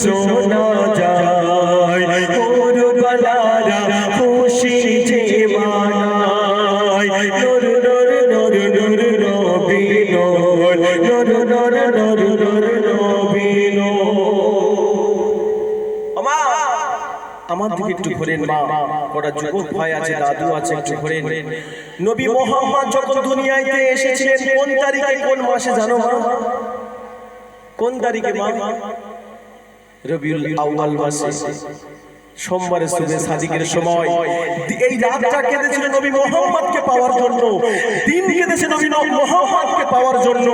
শোনা যায় করবালারা খুশি যে মানায় নূর নূর নূর নূর নবী নূর নূর নূর আমার দিকে একটু ঘোরেন মা কটা যুবক ভাই আছে, দাদু আছে, একটু ঘোরেন। নবী মোহাম্মদ যখন দুনিয়াতে এসেছিলেন, কোন তারিখে কোন মাসে জানো মা? কোন তারিখে মা? রবিউল আউয়াল মাসে। সোমবারে সুবে সাদিকের সময়। এই রাতটা কেঁদেছিল নবী মোহাম্মদকে পাওয়ার জন্য। দিন কেঁদেছে নবী মোহাম্মদকে পাওয়ার জন্য।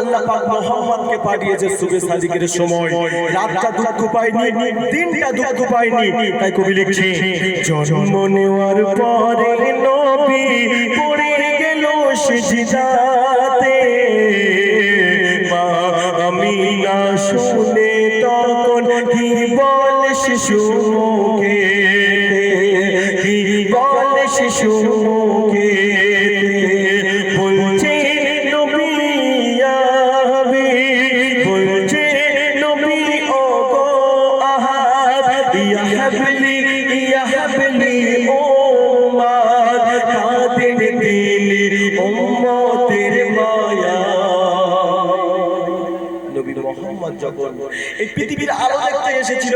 আল্লাহ পাক মোহাম্মদকে পাঠিয়েছে সুবে সাদিকের সময়। রাতটা দুঃখ পায়নি। দিনটা দুঃখ পায়নি। তাই কবি লিখছে জন্ম নেওয়ার পরে নবী পড়ে গেল সিজদাতে মা আমি না শুনে বল শিশু মুখে কি বল শিশু মুখে বলছে, নবী আবি বলছে, নবী ও গো আহাদ ইয়া হাবলি, ইয়া মা কাদের দিলি উম্মতের মায়া। এই পৃথিবীর আলো দেখতে এসেছিল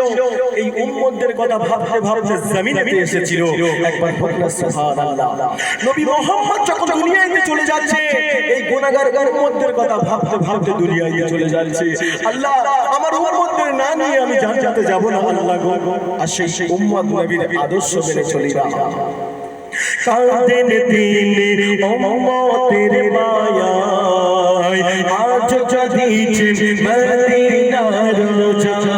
এই উম্মতদের কথা ভাবতে ভাবতে জমিনেতে এসেছিল। একবার বলনা সুবহানাল্লাহ। নবী মোহাম্মদ যখন দুনিয়াতে চলে যাচ্ছে এই গুনাহগার উম্মতদের কথা ভাবতে ভাবতে দুনিয়াতে চলে যাচ্ছে। আল্লাহ আমার উম্মতদের না নিয়ে আমি জান্নাতে যাব না আল্লাহ গো। আর সেই উম্মত নবীর আদর্শ মেনে চলি না। কাঁদেন দিনের অমতের মায়ায় আজ যদি মদিনার যায়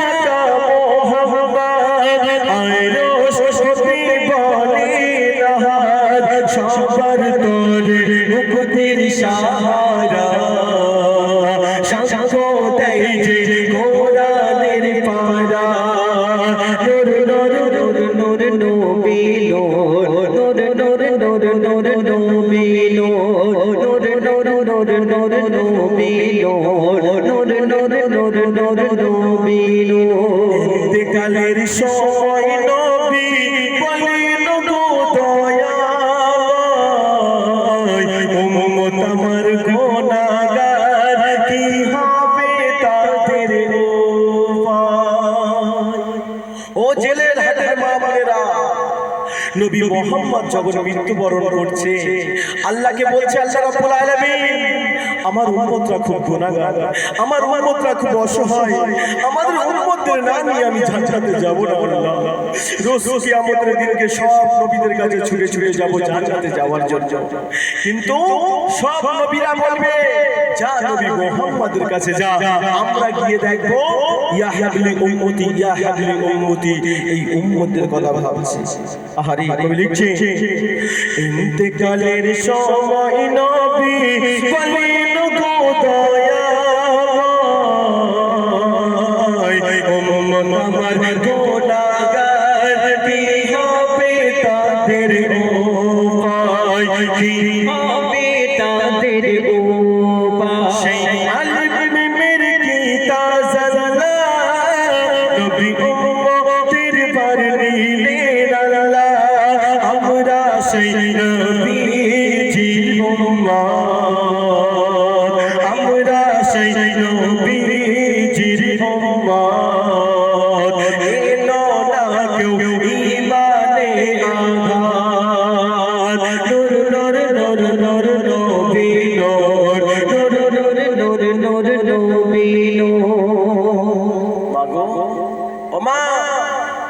ইন্তেকালের সময় জেলের হাটের মা বোনেরা। নবী মোহাম্মদ যখন মৃত্যুবরণ করছে। আল্লাহকে বলছে আল্লাহ রাব্বুল আলামিন আমার উম্মতরা খুব গুনাহগার আমার উম্মতরা খুব অসহায়। আমাদের উম্মতদের না নিয়ে আমি জান্নাতে যাব না আল্লাহ। রোজ কিয়ামতের দিনকে সব নবীদের কাছে ছুটে ছুটে যাব যাওয়ার জন্য। কিন্তু সব নবীরা বলবে, যা নবী কাছে যা, আমরা গিয়ে দেখব ইয়া উম্মতি ইয়া উম্মতি। এই কথা ভাবছি। আহারে, কবি লিখছে, ইন্তেকালের সময় নবী আমার গোনাগার কি হবে তাদের উপায় কি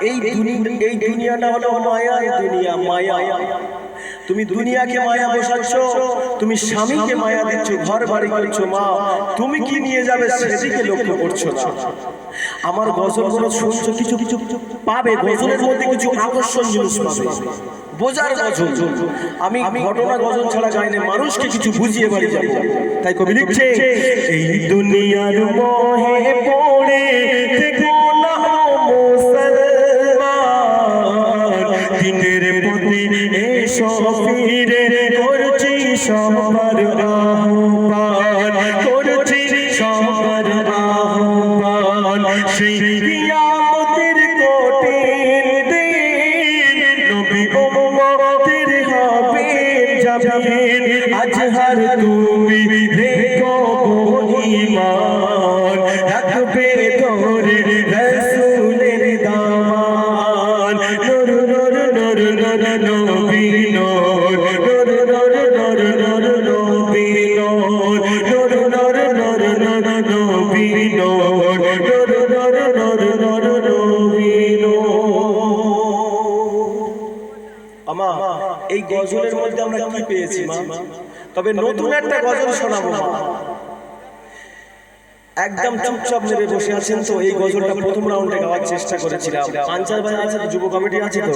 এই এই দুনিয়াটা হলো মায়ার দুনিয়া, মায়া। তুমি দুনিয়াকে মায়া বসাচ্ছ, তুমি স্বামীকে মায়া দিচ্ছ ঘর বাড়ি করছ, মা। তুমি কি নিয়ে যাবে সেদিকে লক্ষ্য করছ আমার গজলগুলো শুনছো, কিছু কিছু পাবে, গজলের মধ্যে কিছু আকর্ষণ জিনিস পাবে। বোঝার গজল আমি ঘটনা গজল ছাড়া গাই না মানুষকে কিছু বুঝিয়ে বাড়ি যাব। তাই কবি লিখছে, এই দুনিয়ার মোহে পড়ে সেই এই গজলের মধ্যে আমরা কি পেয়েছি মা? তবে নতুন একটা গজল শোনাবো মা। একদম চুপচাপ নেবে বসে আছেন তো? এই গজলটা প্রথম রাউন্ডে গাওয়ার চেষ্টা করেছিলাম। পাঞ্চার ভাই আছে তো, যুব কমিটি আছে তো?